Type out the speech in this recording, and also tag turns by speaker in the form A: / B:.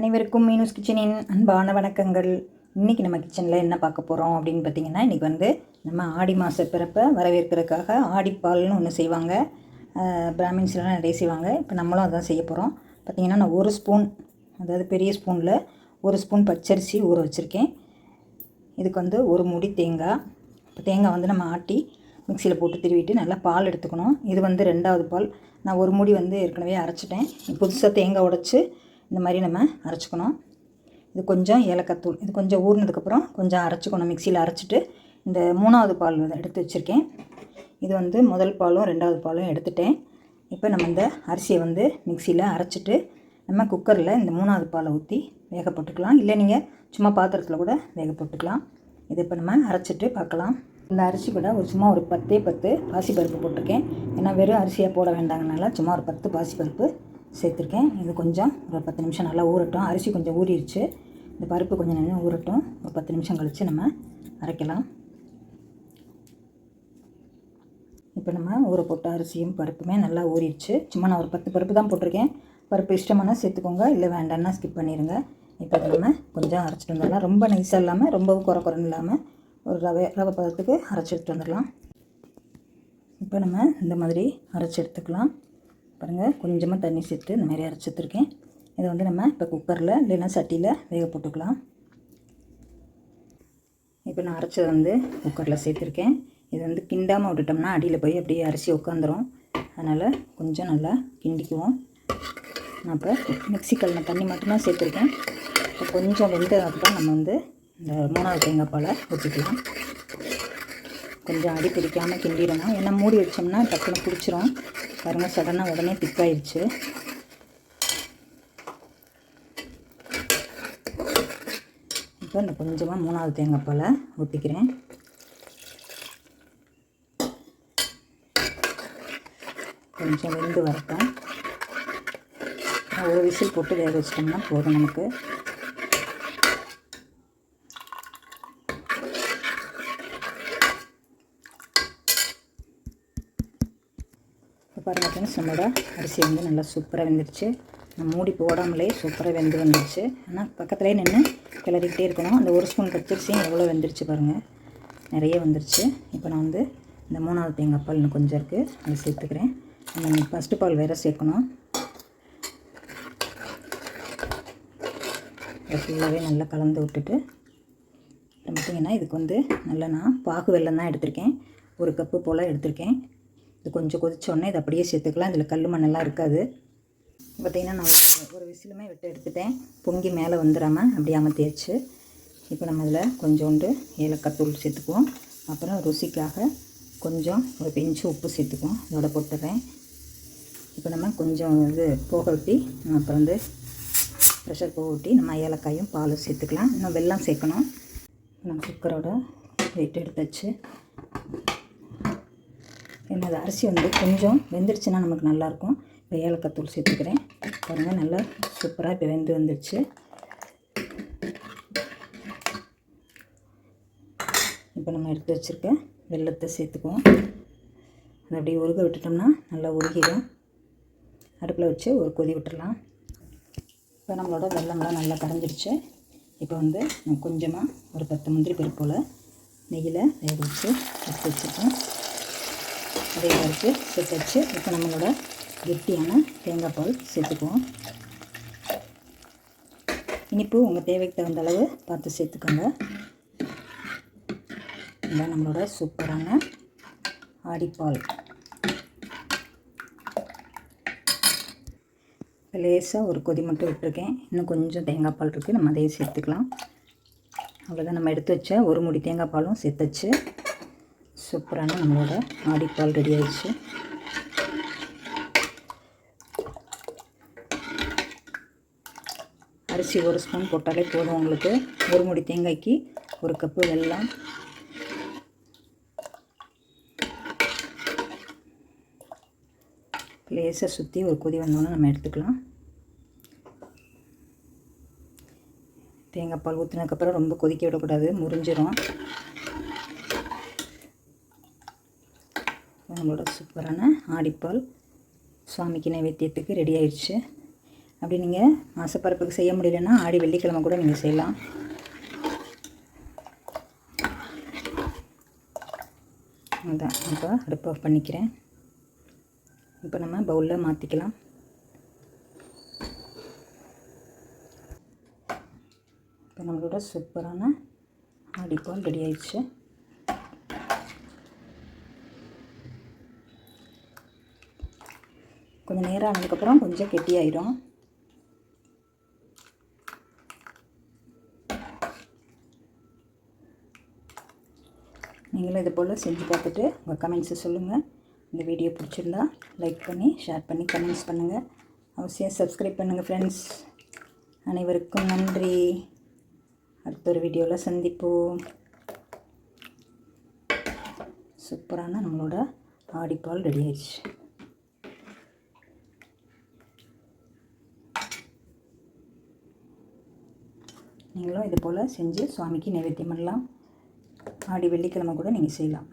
A: அனைவருக்கும் மீனூஸ் கிச்சனின் அன்பான வணக்கங்கள். இன்றைக்கி நம்ம கிச்சனில் என்ன பார்க்க போகிறோம் அப்படின்னு பார்த்தீங்கன்னா இன்றைக்கி வந்து நம்ம ஆடி மாத பிறப்பை வரவேற்கிறதுக்காக ஆடிப்பால்னு ஒன்று செய்வாங்க. பிராமின்ஸ்லாம் நிறைய செய்வாங்க. இப்போ நம்மளும் அதான் செய்ய போகிறோம் பார்த்திங்கன்னா நான் ஒரு ஸ்பூன் அதாவது பெரிய ஸ்பூனில் ஒரு ஸ்பூன் பச்சரிசி ஊற வச்சுருக்கேன். இதுக்கு வந்து ஒரு முடி தேங்காய். இப்போ தேங்காய் வந்து நம்ம ஆட்டி மிக்சியில் போட்டு திருவிட்டு நல்லா பால் எடுத்துக்கணும். இது வந்து ரெண்டாவது பால். நான் ஒரு முடி வந்து ஏற்கனவே அரைச்சிட்டேன். புதுசாக தேங்காய் உடச்சி இந்த மாதிரி நம்ம அரைச்சிக்கணும். இது கொஞ்சம் ஏலக்காய் தூள் இது கொஞ்சம் ஊறினதுக்கப்புறம் கொஞ்சம் அரைச்சிக்கணும். மிக்சியில் அரைச்சிட்டு இந்த மூணாவது பால் எடுத்து வச்சுருக்கேன். இது வந்து முதல் பாலும் ரெண்டாவது பாலும் எடுத்துட்டேன். இப்போ நம்ம இந்த அரிசியை வந்து மிக்சியில் அரைச்சிட்டு நம்ம குக்கரில் இந்த மூணாவது பாலை ஊற்றி வேக போட்டுக்கலாம். இல்லை நீங்கள் சும்மா பாத்திரத்தில் கூட வேக போட்டுக்கலாம். இது இப்போ நம்ம அரைச்சிட்டு பார்க்கலாம். இந்த அரிசி கூட ஒரு சும்மா ஒரு பத்தே பத்து பாசிப்பருப்பு போட்டிருக்கேன். ஏன்னா வெறும் அரிசியாக போட வேண்டாங்கனால சும்மா ஒரு பத்து பாசிப்பருப்பு சேர்த்துருக்கேன். இது கொஞ்சம் ஒரு பத்து நிமிஷம் நல்லா ஊறட்டும். அரிசி கொஞ்சம் ஊறிடுச்சு. இந்த பருப்பு கொஞ்சம் நேரம் ஊறட்டும். ஒரு பத்து நிமிஷம் கழித்து நம்ம அரைக்கலாம். இப்போ நம்ம ஊற போட்ட அரிசியும் பருப்புமே நல்லா ஊறிடுச்சு. சும்மா நான் ஒரு பத்து பருப்பு தான் போட்டிருக்கேன். பருப்பு இஷ்டமான சேர்த்துக்கோங்க. இல்லை வேண்டாம்னா ஸ்கிப் பண்ணிடுங்க இப்போ நம்ம கொஞ்சம் அரைச்சிட்டு வந்துடலாம். ரொம்ப நைஸாக இல்லாமல் ரொம்பவும் குறை குறைன்னு இல்லாமல் ஒரு ரவை ரவை பதத்துக்கு அரைச்சி எடுத்துட்டு வந்துடலாம். இப்போ நம்ம இந்த மாதிரி அரைச்சி எடுத்துக்கலாம். பாருங்கள் கொஞ்சமாக தண்ணி சேர்த்து இந்த மாதிரி அரைச்சி எடுத்துருக்கேன் இதை வந்து நம்ம இப்போ குக்கரில் இல்லைன்னா சட்டியில் வேக போட்டுக்கலாம். இப்போ நான் அரைச்சதை வந்து குக்கரில் சேர்த்துருக்கேன். இது வந்து கிண்டாமல் விட்டுட்டோம்னா அடியில் போய் அப்படியே அரிசி உட்காந்துரும். அதனால் கொஞ்சம் நல்லா கிண்டிக்குவோம். நான் இப்போ மிக்ஸி கல்லில் தண்ணி மட்டும்தான் சேர்த்துருக்கேன். இப்போ கொஞ்சம் வெந்ததுக்கப்புறம் நம்ம வந்து இந்த மூணாவது தேங்காய் பாலை ஊற்றிக்கலாம் கொஞ்சம் அடி பிடிக்காமல் கிண்டிடணும். ஏன்னா மூடி வச்சோம்னா டக்குன்னு பிடிச்சிரும். பாருங்கள் சடனாக உடனே திக்காயிருச்சு இப்போ இந்த கொஞ்சமாக மூணாவது தேங்காய் பாலை ஊற்றிக்கிறேன் கொஞ்சம் வெந்து வரட்டும். ஒரு விசில் போட்டு வேக வச்சிட்டோம்னா போதும் நமக்கு. இப்போ பாருங்கள் ஃப்ரெண்ட்ஸ் நம்மளோட அரிசி வந்து நல்லா சூப்பராக வெந்துருச்சு. நான் மூடி போடாமலே சூப்பராக வெந்து வந்துருச்சு. ஆனால் பக்கத்துலேயே நின்று கிளறிக்கிட்டே இருக்கணும். அந்த ஒரு ஸ்பூன் பச்சரிசியும் எவ்வளோ வெந்துருச்சு பாருங்கள் நிறைய வந்துருச்சு. இப்போ நான் வந்து இந்த மூணாவது தேங்காய் பால் இன்னும் கொஞ்சம் இருக்குது அதை சேர்த்துக்கிறேன். நம்ம ஃபஸ்ட்டு பால் வேறு சேர்க்கணும். இதை ஃபுல்லாகவே நல்லா கலந்து விட்டுட்டு அப்புறம் பார்த்திங்கன்னா இதுக்கு வந்து நல்லா நான் பாகு வெள்ளம் தான் எடுத்திருக்கேன். ஒரு கப்பு போல் எடுத்திருக்கேன். இது கொஞ்சம் கொதிச்சோடனே இதை அப்படியே சேர்த்துக்கலாம். இதில் கல் மண்ணெல்லாம் இருக்காது. பார்த்திங்கன்னா நான் ஒரு- விசிலுமே விட்டு எடுத்துட்டேன். பொங்கி மேலே வந்துடாமல் அப்படியே அமர்த்தியாச்சு. இப்போ நம்ம இதில் கொஞ்சோண்டு ஏலக்காய் தூள் சேர்த்துக்குவோம். அப்புறம் ருசிக்காக கொஞ்சம் ஒரு பிஞ்சு உப்பு சேர்த்துக்குவோம். இதோட போட்டுடுறேன். இப்போ நம்ம கொஞ்சம் இது போக ஊட்டி அப்புறம் வந்து ப்ரெஷர் போக ஊட்டி நம்ம ஏலக்காயும் பாலும் சேர்த்துக்கலாம். இன்னும் வெள்ளம் சேர்க்கணும். நம்ம குக்கரோட வெயிட் எடுத்தாச்சு. என்னது அரிசி வந்து கொஞ்சம் வெந்துருச்சுன்னா நமக்கு நல்லாயிருக்கும் இப்போ ஏலக்காய் தூள் சேர்த்துக்கிறேன். பாருங்கள் நல்லா சூப்பராக இப்போ வெந்து வந்துருச்சு. இப்போ நம்ம எடுத்து வச்சுருக்க வெள்ளத்தை சேர்த்துக்குவோம். அதை அப்படியே உருக விட்டுட்டோம்னா நல்லா உருகிடும். அடுப்பில் வச்சு ஒரு கொதி விட்டுடலாம். இப்போ நம்மளோட வெள்ளம்லாம் நல்லா கரைஞ்சிடுச்சு இப்போ வந்து நான் கொஞ்சமாக ஒரு பத்து முந்திரி பருப்போல் நெய்யில் வேக வச்சு எடுத்து வச்சுருக்கேன். அதே வரைக்கு சேர்த்து வச்சு இப்போ நம்மளோட கெட்டியான தேங்காய் பால் சேர்த்துக்குவோம். இனிப்பு உங்கள் தேவைக்கு தகுந்த அளவு பார்த்து சேர்த்துக்கோங்க. இதான் நம்மளோட சூப்பரான ஆடிப்பால். லேசாக ஒரு கொதி மட்டும் விட்டுருக்கேன். இன்னும் கொஞ்சம் தேங்காய் பால் இருக்குது நம்ம அதையும் சேர்த்துக்கலாம். அவ்வளோதான் நம்ம எடுத்து வச்ச ஒரு முடி தேங்காய் பாலும் சேர்த்துச்சு சூப்பரான நம்மளோட ஆடிப்பால் ரெடி ஆயிடுச்சு. அரிசி ஒரு ஸ்பூன் போட்டாலே போதும் உங்களுக்கு. ஒரு முடி தேங்காய்க்கு ஒரு கப்பு வெல்லம். லேசாக சுற்றி ஒரு கொதி வந்தோன்னே நம்ம எடுத்துக்கலாம். தேங்காய் பால் ஊற்றினதுக்கப்புறம் ரொம்ப கொதிக்க விடக்கூடாது முறிஞ்சிரும். நம்மளோட சூப்பரான ஆடிப்பால் சுவாமிக்கு நைவேத்தியத்துக்கு ரெடி ஆயிடுச்சு அப்படி நீங்கள் மாசப்பரப்புக்கு செய்ய முடியலன்னா ஆடி வெள்ளிக்கிழமை கூட நீங்கள் செய்யலாம். அதான் இப்போ அடுப்பு ஆஃப் பண்ணிக்கிறேன். இப்போ நம்ம பவுலில் மாற்றிக்கலாம் இப்போ நம்மளோட சூப்பரான ஆடிப்பால் ரெடி ஆயிடுச்சு கொஞ்சம் நேரம் ஆனதுக்கப்புறம் கொஞ்சம் கெட்டியாயிரும். நீங்களும் இது போல் செஞ்சு பார்த்துட்டு உங்கள் கமெண்ட்ஸை சொல்லுங்கள் இந்த வீடியோ பிடிச்சிருந்தா லைக் பண்ணி ஷேர் பண்ணி கமெண்ட்ஸ் பண்ணுங்கள் அவசியம் சப்ஸ்கிரைப் பண்ணுங்கள் ஃப்ரெண்ட்ஸ் அனைவருக்கும் நன்றி. அடுத்த ஒரு வீடியோவில் சந்திப்போம். சூப்பரான நம்மளோட ஆடிப்பால் ரெடி ஆயிடுச்சு. நீங்களும் இது போல் செஞ்சு சுவாமிக்கு நைவேத்தியம் பண்ணலாம். ஆடி வெள்ளிக்கிழமை கூட நீங்கள் செய்யலாம்.